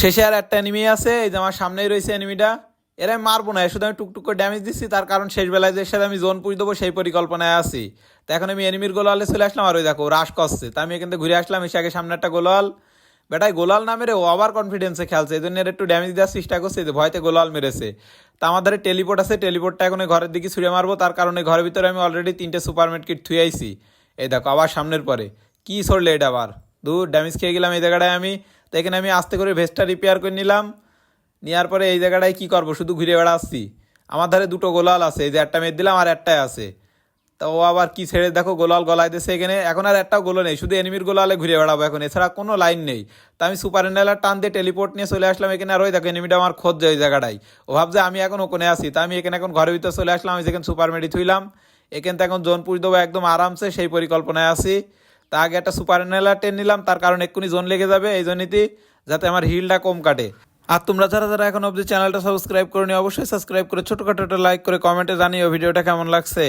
শেষে আর একটা এনিমি আছে, এই যে আমার সামনেই রয়েছে এনিমিটা এরা আমি মারবো না শুধু আমি টুকটুক করে ড্যামেজ দিচ্ছি, তার কারণ শেষ বেলায় যে সাথে আমি জোন পুষ দেবো, সেই পরিকল্পনায় আছি। তো এখন আমি এনিমির গোলালে চলে আসলাম, আর ওই দেখো রাশ করছে। তা আমি এখান থেকে ঘুরে আসলাম, এসে আগে সামনে একটা গোলাল। বেটাই, গোলাল না মেরে ও আবার কনফিডেন্সে খেলছে, এই জন্য এর একটু ড্যামেজ দেওয়ার চেষ্টা করছে যে ভয়তে গোলাল মেরেছে। তা আমাদের টেলিপোর্ট আছে টেলিপোর্টটা এখন ঘরের দিকে ছুঁড়ে মারবো, তার কারণে ঘরের ভিতরে আমি অলরেডি তিনটে সুপারমেট কিট থুয়ে আইছি। এই দেখো, আবার সামনের পরে। কী সরলে এটা আবার? দূর ড্যামেজ খেয়ে গেলাম এই জায়গাটায় আমি। তো এখানে আমি আস্তে করে ভেস্টটা রিপেয়ার করে নিলাম। নেওয়ার পরে এই জায়গাটায় কি করব? শুধু ঘুরে বেড়াচ্ছি। আমার ধারে দুটো গোলাল আছে, এই যে একটা মেয়ে দিলাম আর একটাই আছে। তা ও আবার কি ছেড়ে, দেখো গোলাল গলায় দিয়েছে এখানে। এখন আর একটাও গোলো নেই, শুধু এনিমির গোলালে ঘুরে বেড়াবো এখন। এছাড়া কোনো লাইন নেই। তা আমি সুপার এন্ডেলার টান দিয়ে টেলিপোর্ট নিয়ে চলে আসলাম এখানে। আর ওই দেখো এনিমিটা আমার খোঁজ যায় ওই জায়গাটাই ও ভাবছে, আমি এখন ওখানে আসি তা আমি এখানে এখন ঘরের ভিতরে চলে আসলাম। আমি যেখানে সুপার মেডি থুইলাম, এখান এখন জোন পুষ দেবো একদম আরামসে। সেই পরিকল্পনায় আছি। তা আগে একটা সুপার এন্ডেলার টেন নিলাম, তার কারণ এক্ষুনি জোন লেগে যাবে, এই জন্যই যাতে আমার হিলটা কম কাটে। আর তোমরা যারা যারা এখন অবধি চ্যানেলটা সাবস্ক্রাইব করে অবশ্যই সাবস্ক্রাইব করে ছোটখাটো একটা লাইক করে কমেন্টে জানিও ভিডিওটা কেমন লাগছে।